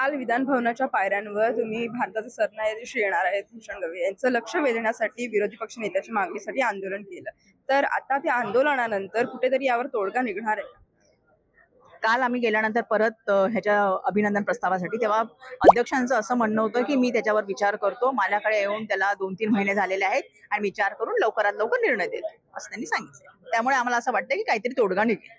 काल विधान भवनाच्या पायऱ्यांवर तुम्ही भारताचे सरन्यायाधीश येणार आहेत भूषण गवई यांचं लक्ष वेधण्यासाठी विरोधी पक्ष नेत्याच्या मागणीसाठी आंदोलन केलं. तर आता त्या आंदोलनानंतर कुठेतरी यावर तोडगा निघणार आहे काल आम्ही गेल्यानंतर परत ह्याच्या अभिनंदन प्रस्तावासाठी तेव्हा अध्यक्षांचं असं म्हणणं होतं की मी त्याच्यावर विचार करतो माझ्याकडे येऊन त्याला दोन तीन महिने झालेले आहेत आणि विचार करून लवकरात लवकर निर्णय देतो असं त्यांनी सांगितलं. त्यामुळे आम्हाला असं वाटतं की काहीतरी तोडगा निघेल.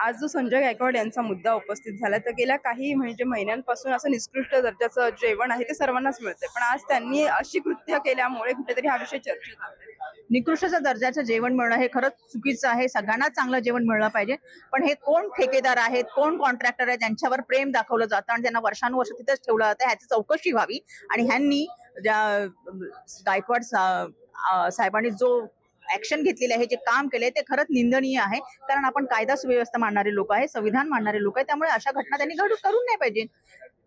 आज जो संजय गायकवाड यांचा मुद्दा उपस्थित झाला तर गेल्या काही म्हणजे महिन्यांपासून असं निकृष्ट दर्जाचं जेवण आहे ते सर्वांनाच मिळतंय. पण आज त्यांनी अशी कृत्य केल्यामुळे कुठेतरी हा विषय चर्चेत आलाय. निकृष्ट दर्जाचं जेवण मिळणं हे खरंच चुकीचं आहे. सगळ्यांना चांगलं जेवण मिळलं पाहिजे. पण हे कोण ठेकेदार आहेत? कोण कॉन्ट्रॅक्टर आहेत? त्यांच्यावर प्रेम दाखवलं जातं आणि त्यांना वर्षानुवर्ष तिथेच ठेवलं जातं. ह्याची चौकशी व्हावी. आणि ह्यांनी ज्या गायकवाड सा- साहेबांनी जो ऍक्शन घेतलेले आहे जे काम केले ते खरंच निंदनीय आहे. कारण आपण कायदा सुव्यवस्था मानणारे लोक आहे संविधान मानणारे लोक आहे त्यामुळे अशा घटना त्यांनी घडू करून नाही पाहिजे.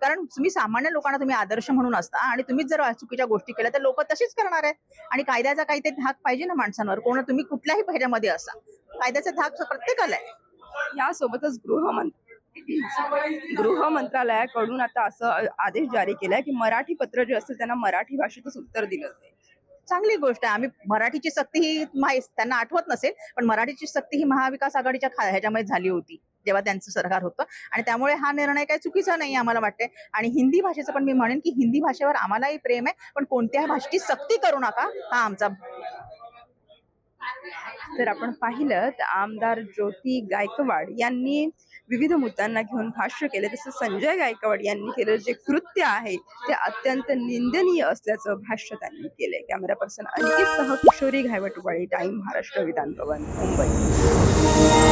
कारण तुम्ही सामान्य लोकांना तुम्ही आदर्श म्हणून असता आणि तुम्हीच जर चुकीच्या गोष्टी केल्या तर लोक तशीच करणार आहेत. आणि कायद्याचा काही ते धाक पाहिजे ना माणसांवर. कोण तुम्ही कुठल्याही पहिल्यामध्ये असा. कायद्याचा धाक प्रत्येकाला आहे. यासोबतच गृहमंत्री गृह मंत्रालयाकडून आता असं आदेश जारी केलाय की मराठी पत्र जे असतील त्यांना मराठी भाषेतच उत्तर दिलं जाईल. चांगली गोष्ट आहे. आम्ही मराठीची सक्ती ही माहीत त्यांना आठवत नसेल पण मराठीची सक्ती ही महाविकास आघाडीच्या खा- ह्याच्यामध्ये झाली होती जेव्हा त्यांचं सरकार होतं. आणि त्यामुळे हा निर्णय काही चुकीचा नाही आम्हाला वाटते आणि हिंदी भाषेचं पण मी म्हणेन की हिंदी भाषेवर आम्हालाही प्रेम आहे पण कोणत्याही भाषेची सक्ती करू नका हा आमचा तर आपण पाहिलं तर आमदार ज्योती गायकवाड यांनी विविध मुद्द्यांना घेऊन भाष्य केले. तसं संजय गायकवाड यांनी केलेलं जे कृत्य आहे ते अत्यंत निंदनीय असल्याचं भाष्य त्यांनी केलंय. कॅमेरा पर्सन अंकित सह किशोरी घायवटवाळी टाइम महाराष्ट्र विधान भवन मुंबई.